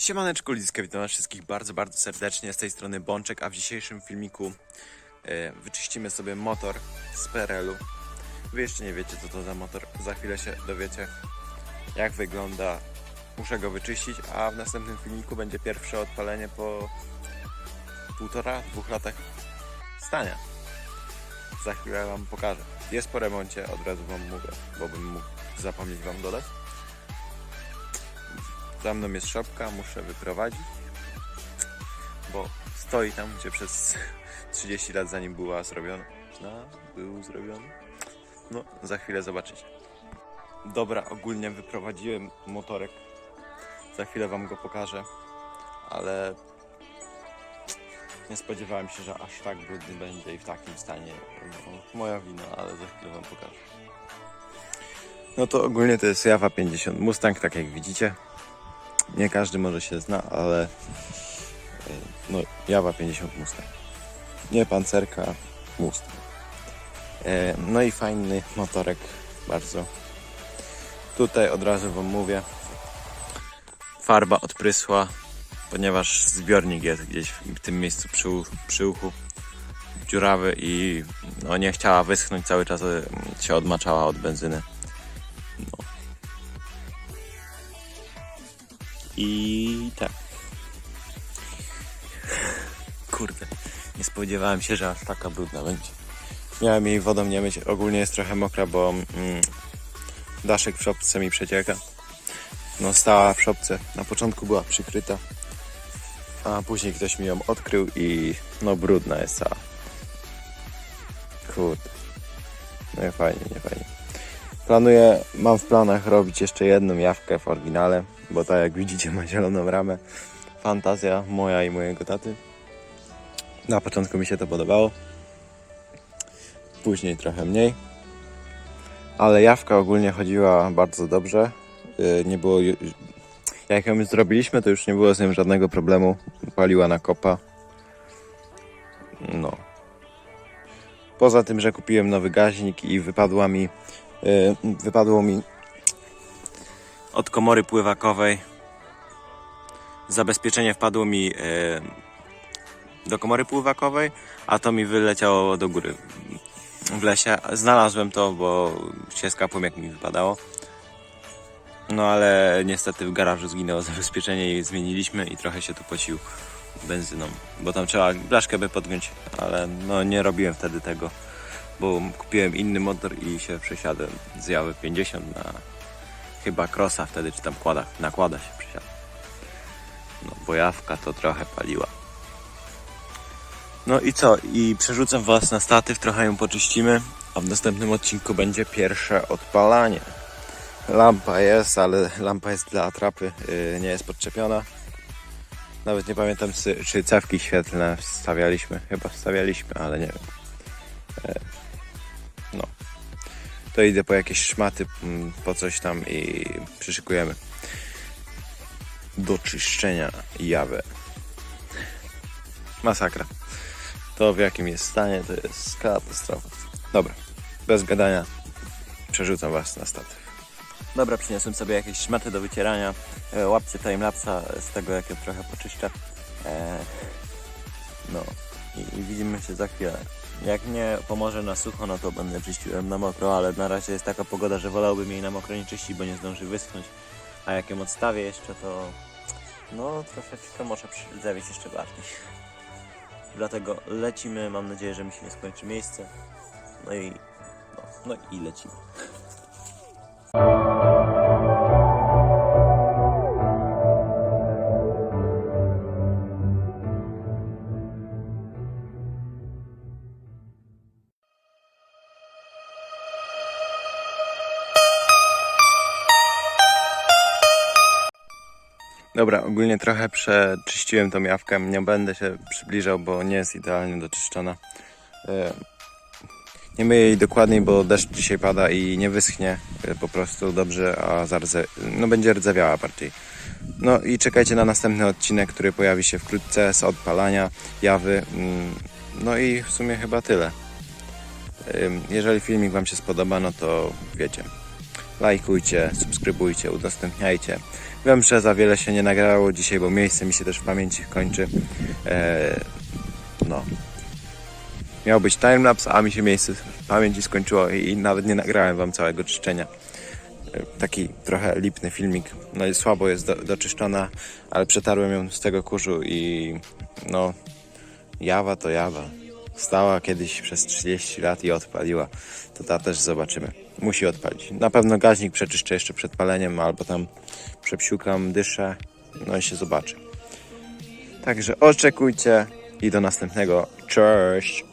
Siemaneczko Liska, witam was wszystkich bardzo, bardzo serdecznie. Z tej strony Bączek, a w dzisiejszym filmiku e, wyczyścimy sobie motor z PRL-u. Wy jeszcze nie wiecie co to za motor, za chwilę się dowiecie jak wygląda. Muszę go wyczyścić, a w następnym filmiku będzie pierwsze odpalenie po półtora, dwóch latach stania. Za chwilę wam pokażę. Jest po remoncie, od razu wam mówię, bo bym mógł zapomnieć wam dodać. Za mną jest szopka, muszę wyprowadzić, bo stoi tam, gdzie przez 30 lat zanim była zrobiona. No, był zrobiony. No, za chwilę zobaczycie. Dobra, ogólnie wyprowadziłem motorek. Za chwilę wam go pokażę, ale nie spodziewałem się, że aż tak brudny będzie i w takim stanie. No, moja wina, ale za chwilę wam pokażę. No to ogólnie to jest Java 50 Mustang, tak jak widzicie. Nie każdy może się zna, ale e, no, Java 50 Mustang. Nie pancerka, Mustang. E, No i fajny motorek, bardzo. Tutaj od razu Wam mówię, farba odprysła, ponieważ zbiornik jest gdzieś w tym miejscu przy, przy uchu dziurawy i no, nie chciała wyschnąć, cały czas e, się odmaczała od benzyny. I tak. Kurde, nie spodziewałem się, że aż taka brudna będzie. Miałem jej wodą nie myć. Ogólnie jest trochę mokra, bo mm, daszek w szopce mi przecieka. No stała w szopce. Na początku była przykryta, a później ktoś mi ją odkrył i no brudna jest cała. Kurde. No i fajnie, nie fajnie. Planuję, mam w planach robić jeszcze jedną jawkę w oryginale, bo tak jak widzicie ma zieloną ramę. Fantazja moja i mojego taty. Na początku mi się to podobało. Później trochę mniej. Ale jawka ogólnie chodziła bardzo dobrze. Yy, Nie było. Jak ją zrobiliśmy, to już nie było z nią żadnego problemu. Paliła na kopa. No. Poza tym, że kupiłem nowy gaźnik i wypadła mi y, wypadło mi od komory pływakowej. Zabezpieczenie wpadło mi y, do komory pływakowej, a to mi wyleciało do góry w lesie. Znalazłem to, bo się skapłem jak mi wypadało. No ale niestety w garażu zginęło zabezpieczenie i zmieniliśmy i trochę się tu pocił benzyną, bo tam trzeba blaszkę by podgiąć, ale no nie robiłem wtedy tego bo kupiłem inny motor i się przesiadłem z Jawy 50 na chyba Crossa wtedy, czy tam kłada, nakłada się przesiadłem. No, bojawka to trochę paliła. No i co? I przerzucam Was na statyw, trochę ją poczyścimy, a w następnym odcinku będzie pierwsze odpalanie. Lampa jest, ale lampa jest dla atrapy, yy, nie jest podczepiona. Nawet nie pamiętam, czy- cewki świetlne wstawialiśmy. Chyba wstawialiśmy, ale nie wiem. To idę po jakieś szmaty, mm, po coś tam i przyszykujemy do czyszczenia jawę. Masakra. To w jakim jest stanie, to jest katastrofa. Dobra, bez gadania przerzucam was na statyw. Dobra, przyniosłem sobie jakieś szmaty do wycierania. E, Łapcie timelapsa z tego, jak je trochę poczyszczę. E, No i, widzimy się za chwilę. Jak nie pomoże na sucho, no to będę czyścił ją na mokro, ale na razie jest taka pogoda, że wolałbym jej na mokro nie czyścić, bo nie zdąży wyschnąć. A jak ją odstawię jeszcze, to no troszeczkę może przydzewieć jeszcze bardziej. Dlatego lecimy, mam nadzieję, że mi się nie skończy miejsce. No i no, no i lecimy. Dobra, ogólnie trochę przeczyściłem tą jawkę. Nie będę się przybliżał, bo nie jest idealnie doczyszczona. E, Nie myję jej dokładniej, bo deszcz dzisiaj pada i nie wyschnie e, po prostu dobrze, a zardze... no będzie rdzewiała bardziej. No i czekajcie na następny odcinek, który pojawi się wkrótce z odpalania jawy. Mm, No i w sumie chyba tyle. Jeżeli filmik Wam się spodoba, no to wiecie. Lajkujcie, subskrybujcie, udostępniajcie. Wiem, że za wiele się nie nagrało dzisiaj, bo miejsce mi się też w pamięci kończy. E, no. Miał być timelapse, a mi się miejsce w pamięci skończyło i nawet nie nagrałem wam całego czyszczenia. E, Taki trochę lipny filmik. No i słabo jest do, doczyszczona, ale przetarłem ją z tego kurzu i no Jawa to jawa. Stała kiedyś przez 30 lat i odpaliła. To ta też zobaczymy. Musi odpalić. Na pewno gaźnik przeczyszczę jeszcze przed paleniem, albo tam przepsiukam, dyszę. No i się zobaczy. Także oczekujcie i do następnego. Cześć!